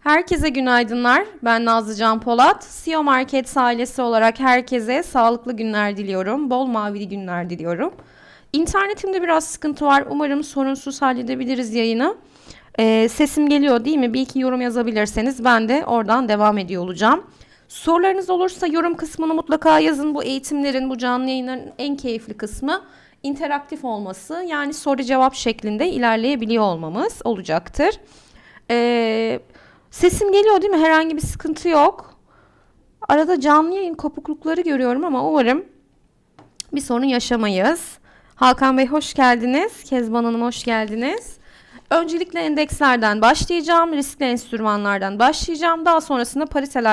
Herkese günaydınlar. Ben Nazlı Can Polat. CEO Market ailesi olarak herkese sağlıklı günler diliyorum. Bol mavili günler diliyorum. İnternetimde biraz sıkıntı var. Umarım sorunsuz halledebiliriz yayını. Ee, sesim geliyor değil mi? Bir iki yorum yazabilirseniz ben de oradan devam ediyor olacağım. Sorularınız olursa yorum kısmını mutlaka yazın. Bu eğitimlerin, bu canlı yayınların en keyifli kısmı interaktif olması. Yani soru cevap şeklinde ilerleyebiliyor olmamız olacaktır. Ee, sesim geliyor değil mi? Herhangi bir sıkıntı yok. Arada canlı yayın kopuklukları görüyorum ama umarım bir sorun yaşamayız. Hakan Bey hoş geldiniz. Kezban Hanım hoş geldiniz. Öncelikle endekslerden başlayacağım. Riskli enstrümanlardan başlayacağım. Daha sonrasında pariteler